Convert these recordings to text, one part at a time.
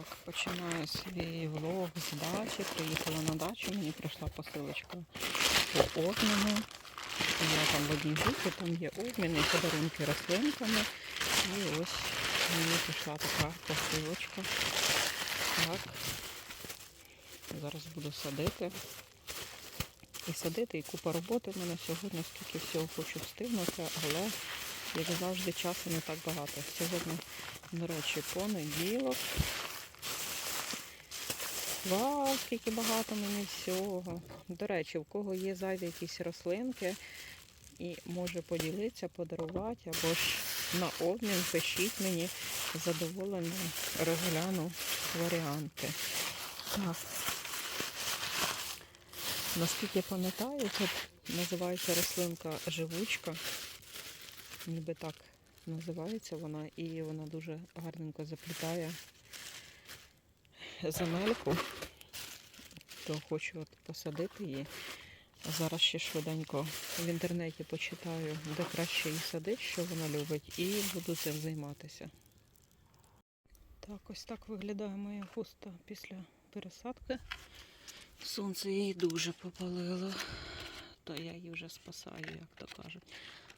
Так, починаю свій влог з дачі. Приїхала на дачу, мені прийшла посилочка по обміну. Я там в одній групі, там є обмін і подарунки рослинками. І ось мені прийшла така посилочка. Так. Зараз буду садити. І садити, і купа роботи в мене сьогодні, скільки всього хочу встигнути, але, як завжди, часу не так багато. Сьогодні, до речі, понеділок. Вау, скільки багато мені всього. До речі, в кого є зайві якісь рослинки і може поділитися, подарувати, або ж на обмін, пишіть мені задоволено розгляну варіанти. Так. Наскільки я пам'ятаю, тут називається рослинка живучка. Ніби так називається вона, і вона дуже гарненько заплітає земельку. То хочу от посадити її. Зараз ще швиденько в інтернеті почитаю, де краще її садити, що вона любить, і буду цим займатися. Так, ось так виглядає моя хуста після пересадки. Сонце її дуже попалило, то я її вже спасаю, як то кажуть.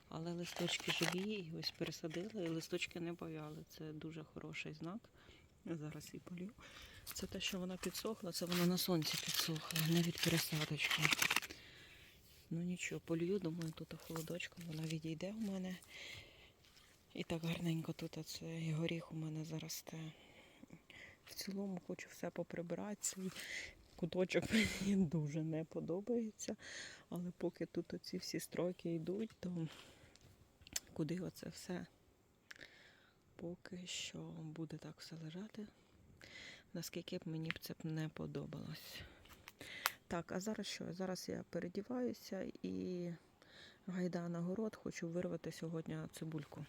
Але листочки живі, і ось пересадила, і листочки не повяли. Це дуже хороший знак. Я зараз її полю. Це те, що вона підсохла, це вона на сонці підсохла, не від пересадочки. Ну нічого, полью, думаю, тут холодочком вона відійде у мене. І так гарненько тут цей горіх у мене заросте. В цілому хочу все поприбирати. Цей куточок мені дуже не подобається. Але поки тут оці всі стройки йдуть, то куди оце все поки що буде так все лежати, наскільки б мені б це не подобалось. Так, а зараз що? Зараз я передіваюся і гайда на город, хочу вирвати сьогодні цибульку.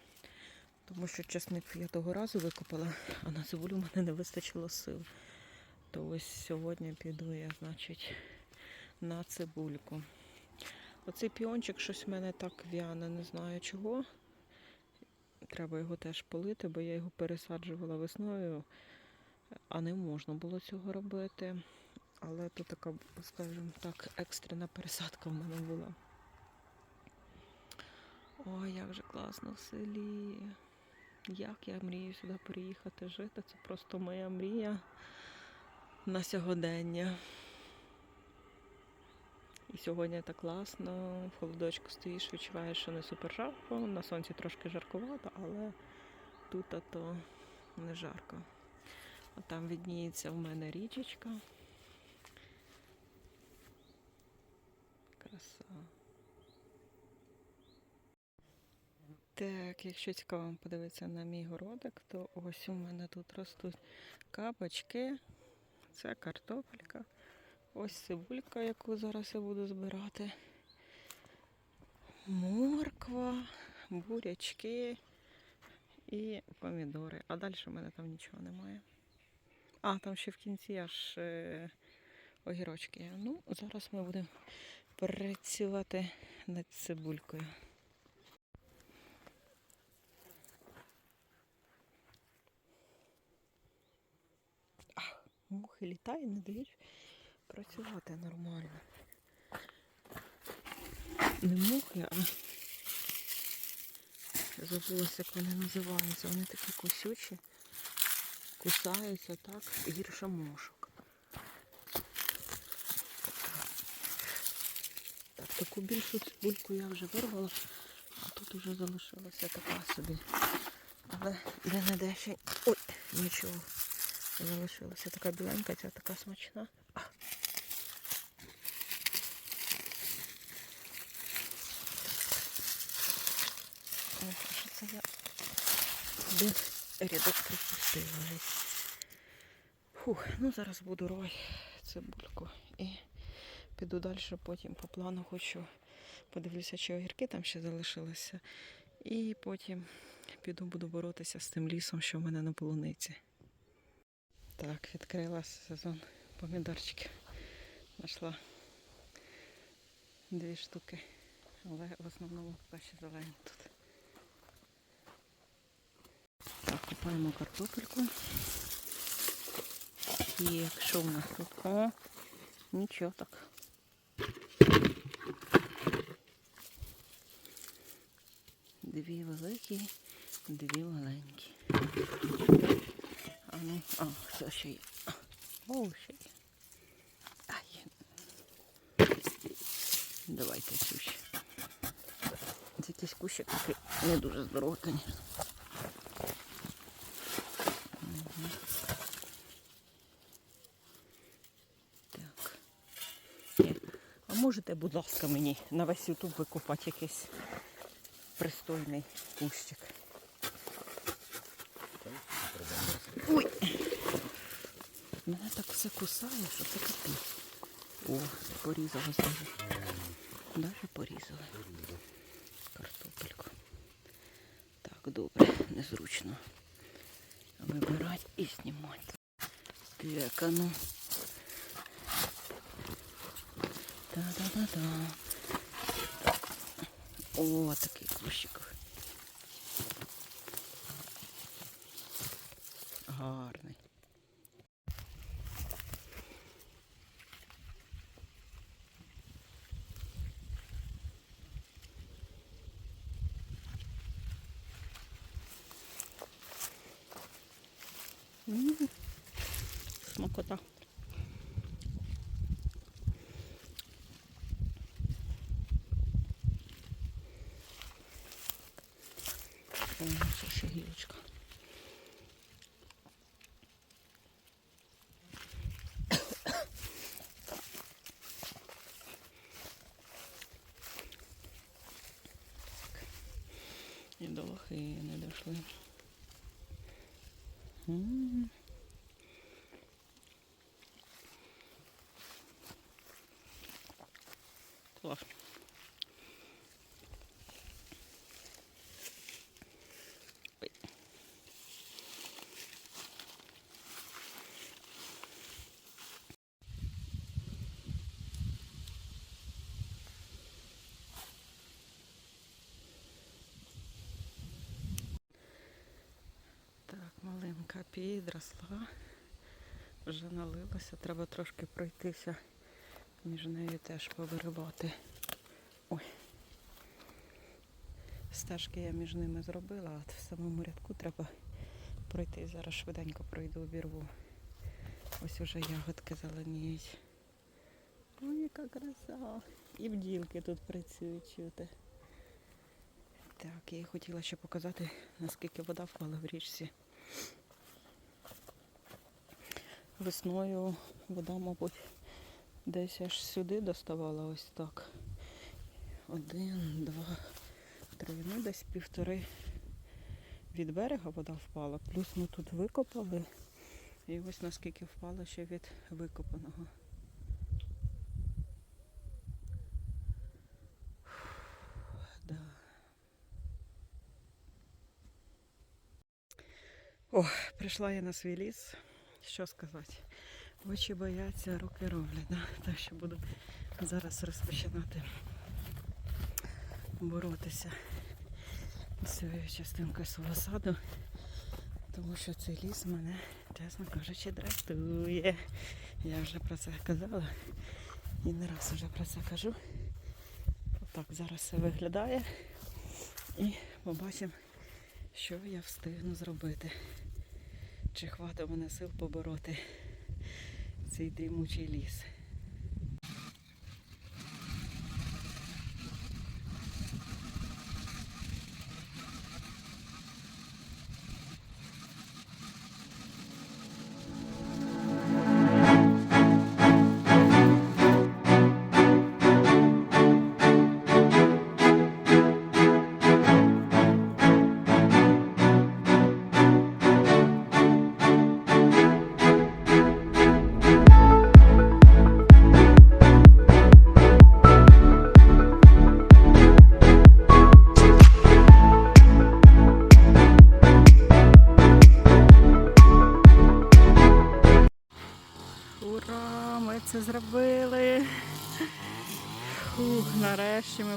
Тому що часник я того разу викопала, а на цибулю в мене не вистачило сил. То ось сьогодні піду я, значить, на цибульку. Оцей піончик щось в мене так в'яне, не знаю чого. Треба його теж полити, бо я його пересаджувала весною, а не можна було цього робити. Але то така, скажімо так, екстрена пересадка в мене була. Ой, як же класно в селі. Як я мрію сюди приїхати жити. Це просто моя мрія на сьогодення. І сьогодні так класно, в холодочку стоїш, відчуваєш, що не супер жарко, на сонці трошки жаркувато, але тут то не жарко. А там відніється в мене річечка. Краса. Так, якщо цікаво подивитися на мій городик, то ось у мене тут ростуть кабачки, це картопелька, ось цибулька, яку зараз я буду збирати, морква, бурячки і помідори. А далі в мене там нічого немає. А, там ще в кінці аж е, огірочки. Ну, зараз ми будемо працювати над цибулькою. Мухи літають, не дають працювати нормально. Не мухи, а забулося, як вони називаються. Вони такі кусючі, кусаються так, гірше мошок. Так, таку більшу цибульку я вже вирвала, а тут вже залишилася така собі. Але де не ще. Ой, нічого. Залишилася така біленька, ця така смачна. А. О, що це я один рядок пропустила. Фух, ну зараз буду рой цибульку і піду далі, потім по плану хочу подивлюся, чи огірки там ще залишилися. І потім піду буду боротися з тим лісом, що в мене на полуниці. Так, відкрила сезон помідорчиків. Знайшла дві штуки, але в основному ще зелені тут. Так, купаємо картопельку. Так, що в нас тут? О, нічого так. Дві великі, дві маленькі. А ну, а, все ще є. О, ще є. Ай. Давайте ще. Це якийсь кущик такий не дуже здоровий, звісно. Мгм. Так. Ні. А можете, будь ласка, мені на весь ютуб викупати якийсь пристойний кущик. Ой! Мене так все кусає, що це капець. О, порізала зразу. Даже порізали. Картопельку. Так, добре, незручно. Вибирати і знімати. Так, а ну. Та-да-да-да. О, такий кущик. Гарний. М, Смакота. О, це ще гілочка. І до лохи не дійшли. Малинка підросла, вже налилася, треба трошки пройтися, між нею теж повиривати. Ой. Стежки я між ними зробила, а в самому рядку треба пройти. Зараз швиденько пройду обірву. Ось уже ягодки зеленіють. Ой, яка краса. І бділки тут працюють чути. Так, я хотіла ще показати, наскільки вода впала в річці. Весною вода, мабуть, десь аж сюди доставала ось так. Один, два, три, ну десь півтори від берега вода впала. Плюс ми тут викопали. І ось наскільки впала ще від викопаного. О, прийшла я на свій ліс. Що сказати? Очі бояться, руки роблять. Да? Так що буду зараз розпочинати боротися з цією частинкою свого саду, тому що цей ліс мене, чесно кажучи, дратує. Я вже про це казала і не раз вже про це кажу. Отак зараз все виглядає. І побачимо, що я встигну зробити. Чи хватить мене сил побороти цей дрімучий ліс.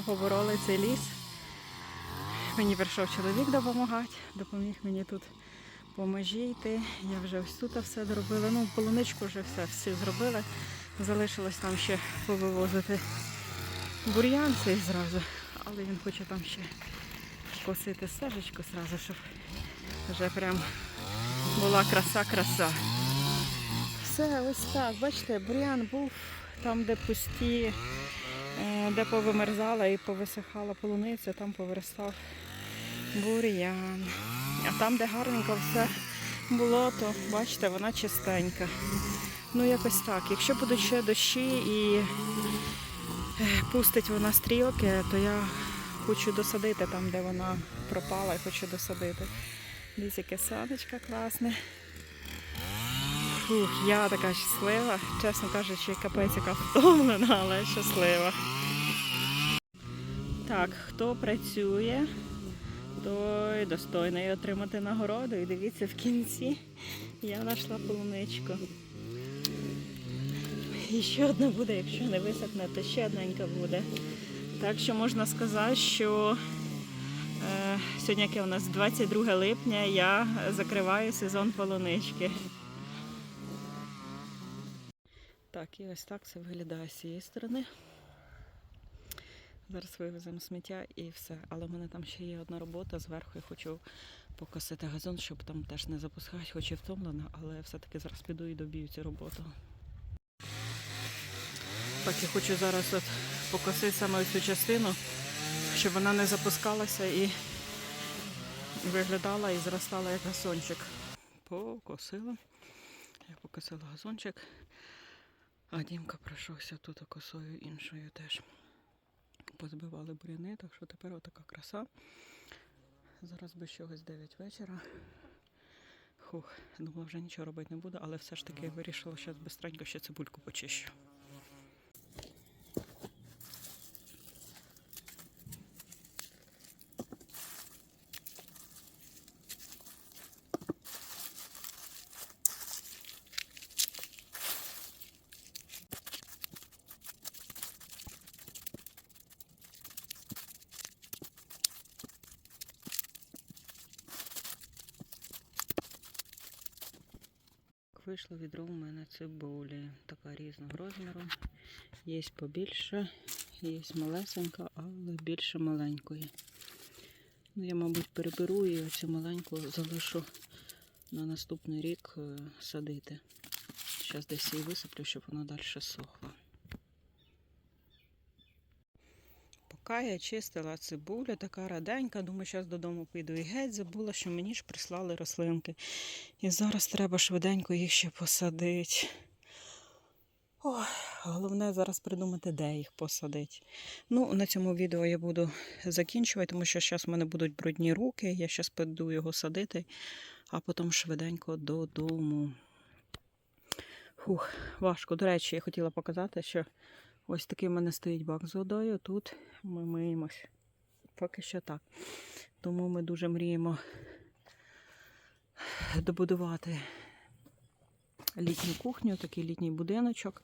Побороли цей ліс. Мені прийшов чоловік допомагати, допоміг мені тут по межі йти. Я вже ось тут все зробила. Ну, полуничку вже все, все зробила. Залишилось там ще повивозити бур'ян цей зразу, але він хоче там ще косити стежечку зразу, щоб вже прям була краса-краса. Все, ось так. Бачите, бур'ян був там, де пусті, де повимерзала і повисихала полуниця, там повиростав бур'ян. А там, де гарненько все було, то бачите, вона чистенька. Ну, якось так. Якщо будуть ще дощі і е, пустить вона стрілки, то я хочу досадити там, де вона пропала, і хочу досадити. Дивіться, яке сонечко класне. Фух, я така щаслива, чесно кажучи, капець яка втомлена, але щаслива. Так, хто працює, той достойний отримати нагороду. І дивіться, в кінці я знайшла полуничку. І ще одна буде, якщо не висохне, то ще одненька буде. Так що можна сказати, що е, сьогодні яке у нас 22 липня, я закриваю сезон полунички. Так, і ось так це виглядає з цієї сторони. Зараз вивеземо сміття і все. Але в мене там ще є одна робота зверху. Я хочу покосити газон, щоб там теж не запускати, хоч і втомлена, але все-таки зараз піду і доб'ю цю роботу. Так, я хочу зараз от покосити саме цю частину, щоб вона не запускалася і виглядала і зростала як газончик. Покосила. Я покосила газончик. А Дімка пройшовся тут косою іншою теж. Позбивали буряни, так що тепер отака краса. Зараз без чогось 9 вечора. Хух, думала, вже нічого робити не буду, але все ж таки вирішила що швидко ще цибульку почищу. Вийшло відро у мене цибулі. Така різного розміру. Є побільше, є малесенька, але більше маленької. Ну, я, мабуть, переберу і оцю маленьку залишу на наступний рік е, садити. Зараз десь її висиплю, щоб вона далі сохла. Поки я чистила цибулю, така раденька, думаю, зараз додому піду і геть забула, що мені ж прислали рослинки. І зараз треба швиденько їх ще посадити. Ой, головне зараз придумати, де їх посадити. Ну, на цьому відео я буду закінчувати, тому що зараз в мене будуть брудні руки. Я зараз піду його садити, а потім швиденько додому. Фух, важко. До речі, я хотіла показати, що ось такий в мене стоїть бак з водою. Тут ми миємось. Поки що так. Тому ми дуже мріємо добудувати літню кухню, такий літній будиночок.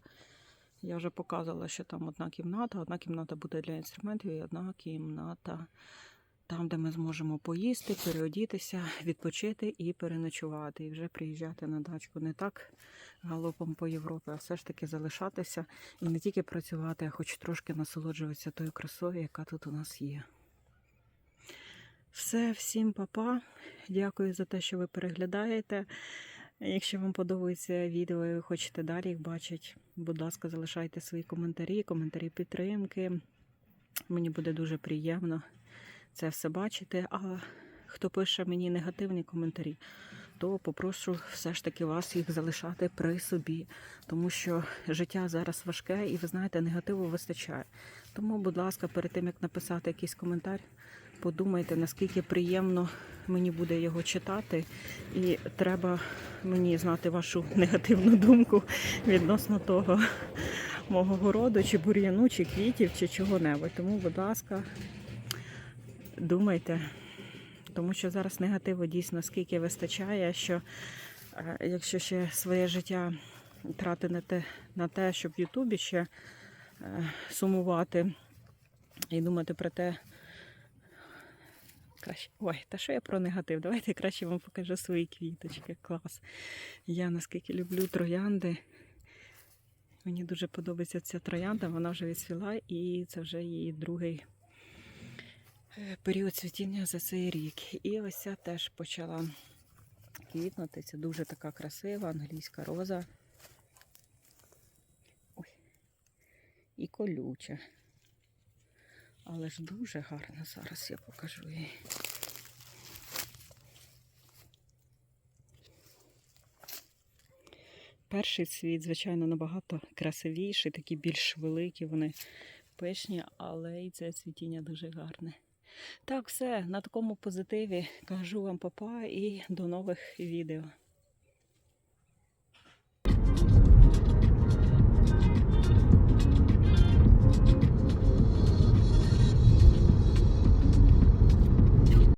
Я вже показувала, що там одна кімната. Одна кімната буде для інструментів і одна кімната там, де ми зможемо поїсти, переодітися, відпочити і переночувати. І вже приїжджати на дачку не так галопом по Європі, а все ж таки залишатися і не тільки працювати, а хоч трошки насолоджуватися тою красою, яка тут у нас є. Все, всім папа. Дякую за те, що ви переглядаєте. Якщо вам подобається відео і ви хочете далі їх бачити, будь ласка, залишайте свої коментарі, коментарі підтримки. Мені буде дуже приємно це все бачити. А хто пише мені негативні коментарі, то попрошу все ж таки вас їх залишати при собі, тому що життя зараз важке і ви знаєте, негативу вистачає. Тому, будь ласка, перед тим як написати якийсь коментар, подумайте, наскільки приємно мені буде його читати, і треба мені знати вашу негативну думку відносно того мого городу, чи бур'яну, чи квітів, чи чого-небудь. Тому, будь ласка, думайте, тому що зараз негативу дійсно скільки вистачає, що е, якщо ще своє життя тратите на те, щоб в Ютубі ще е, сумувати і думати про те, краще. Ой, та що я про негатив? Давайте я краще вам покажу свої квіточки. Клас. Я наскільки люблю троянди. Мені дуже подобається ця троянда, вона вже відсвіла і це вже її другий період цвітіння за цей рік. І ось ця теж почала квітнути. Це дуже така красива англійська роза. Ой. І колюча. Але ж дуже гарна. Зараз я покажу її. Перший цвіт, звичайно, набагато красивіший, такі більш великі, вони пишні, але і це цвітіння дуже гарне. Так, все, на такому позитиві кажу вам папа і до нових відео.